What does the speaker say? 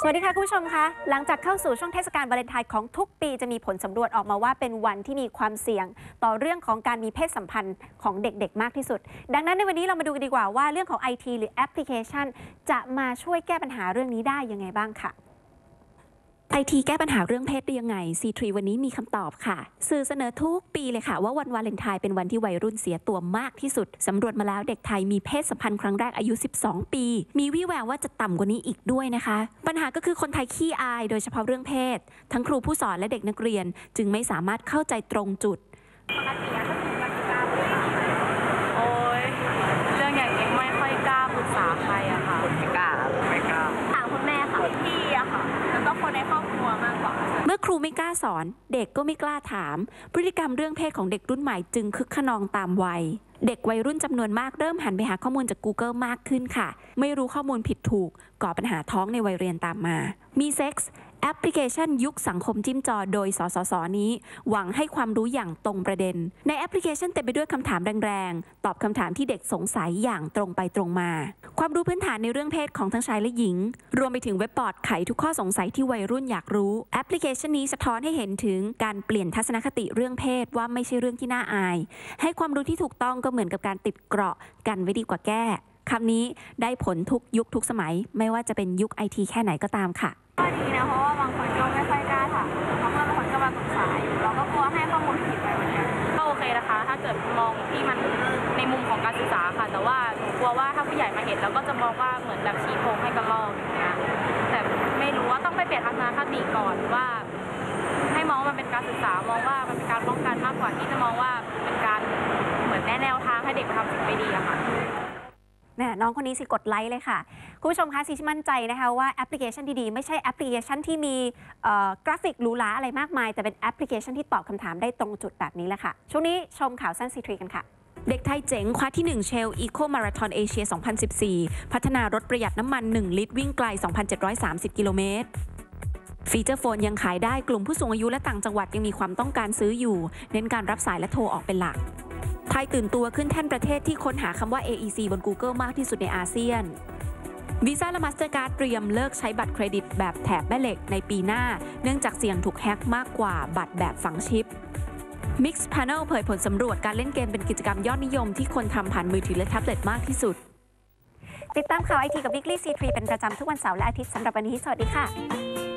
สวัสดีค่ะ คุณผู้ชมคะ หลังจากเข้าสู่ช่วงเทศกาลวาเลนไทน์ของทุกปีจะมีผลสำรวจออกมาว่าเป็นวันที่มีความเสี่ยง ต่อเรื่องของการมีเพศสัมพันธ์ของเด็กๆ มากที่สุด ดังนั้นในวันนี้เรามาดูกันดีกว่าว่าเรื่องของ IT หรือแอปพลิเคชัน จะมาช่วยแก้ปัญหาเรื่องนี้ได้ยังไงบ้างค่ะ ไอทีแก้ปัญหาเรื่องเพศได้ยังไง C3 วันนี้มีคำตอบค่ะ สื่อเสนอทุกปีเลยค่ะ ว่าวันวาเลนไทน์เป็นวันที่วัยรุ่นเสียตัวมากที่สุด สำรวจมาแล้วเด็กไทยมีเพศสัมพันธ์ครั้งแรกอายุ 12 ปี มีวิแววว่าจะต่ำกว่านี้อีกด้วยนะคะ ปัญหาก็คือคนไทยขี้อายโดยเฉพาะเรื่องเพศ ทั้งครูผู้สอนและเด็กนักเรียน จึงไม่สามารถเข้าใจตรงจุด โอ้ยเรื่องอย่างนี้ไม่ค่อยกล้าปรึกษาใครอะค่ะ ไม่กล้าครับไม่กล้า ถามคุณแม่ค่ะพี่อะค่ะ แล้วก็คนในครอบครัวมากกว่า เมื่อค รูไม่กล้าสอน เด็กก็ไม่กล้าถาม พฤติกรรมเรื่องเพศของเด็กรุ่นใหม่จึงคึกขนองตามวัย เด็กวัยรุ่นจำนวนมากเริ่มหันไปหาข้อมูลจาก Google มากขึ้นค่ะ ไม่รู้ข้อมูลผิดถูก ก่อปัญหาท้องในวัยเรียนตามมา มีเซ็กส์ แอปพลิเคชันยุคสังคมจิ้มจอโดยสสสนี้ หวังให้ความรู้อย่างตรงประเด็น ในแอปพลิเคชันเต็มไปด้วยคำถามแรงๆ ตอบคำถามที่เด็กสงสัยอย่างตรงไปตรงมา ความรู้พื้นฐานในเรื่องเพศของทั้งชายและหญิง รวมไปถึงเว็บบอร์ดไขทุกข้อสงสัยที่วัยรุ่นอยากรู้ แอปพลิเคชันนี้สะท้อนให้เห็นถึงการเปลี่ยนทัศนคติเรื่องเพศว่าไม่ใช่เรื่องที่น่าอาย ให้ความรู้ที่ถูกต้องก็เหมือนกับการติดเกราะกันไว้ดีกว่าแก้คำนี้ได้ผลทุกยุคทุกสมัย ไม่ว่าจะเป็นยุคไอทีแค่ไหนก็ตามค่ะ ก็ดีนะเพราะว่าบางคนก็ไม่ค่อยกล้าถามเพราะเพื่อนบางคนก็มาปรึกษาอยู่เราก็กลัวให้ข้อมูลผิดไปเหมือนกันก็โอเคนะคะ ถ้าเกิดมองที่มันในมุมของการศึกษาค่ะ แต่ว่าหนูกลัวว่าถ้าผู้ใหญ่มาเห็นแล้วก็จะมองว่าเหมือนแบบชี้โพงให้กระลอกอย่างเงี้ยแต่ไม่รู้ว่าต้องไปเปลี่ยนทัศนคติก่อนว่า ให้มองว่ามันเป็นการศึกษามองว่ามันเป็นการป้องกันมากกว่าที่จะมองว่าเป็นการเหมือนแนะแนวทางให้เด็กไปทำสิ่งไม่ดีอะค่ะ แหม่น้องคนนี้สิกดไลค์เลยค่ะ คุณผู้ชมคะซีชมั่นใจนะคะว่าแอปพลิเคชันดีๆ ไม่ใช่แอปพลิเคชันที่มีกราฟิกหรูหราอะไรมากมาย แต่เป็นแอปพลิเคชันที่ตอบคำถามได้ตรงจุดแบบนี้แหละค่ะ ช่วงนี้ชมข่าวสั้นซีทรีกันค่ะเด็กไทยเจ๋งคว้าที่ 1 เชลอีโคมาราธอนเอเชีย 2014 พัฒนารถประหยัดน้ำมัน 1 ลิตรวิ่งไกล 2,730 กิโลเมตร ฟีเจอร์โฟนยังขายได้กลุ่มผู้สูงอายุและต่างจังหวัดยังมีความต้องการซื้ออยู่ เน้นการรับสายและโทรออกเป็นหลัก ยตื่นตัวขึ้นแท่นประเทศที่ค้นหาคำว่า AEC บน Google มากที่สุดในอาเซียนวีซ่าและมาสเตอร์การ์ดเตรียมเลิกใช้บัตรเครดิตแบบแถบแม่เหล็กในปีหน้า เนื่องจากเสี่ยงถูกแฮ็กมากกว่าบัตรแบบฝังชิป Mix Panel เผยผลสำรวจการเล่นเกมเป็นกิจกรรมยอดนิยมที่คนทำผ่านมือถือและแท็บเล็ตมากที่สุด ติดตามข่าวไอทีกับ Weekly C3 เป็นประจำทุกวันเสาร์และอาทิตย์สำหรับวันนี้ สวัสดีค่ะ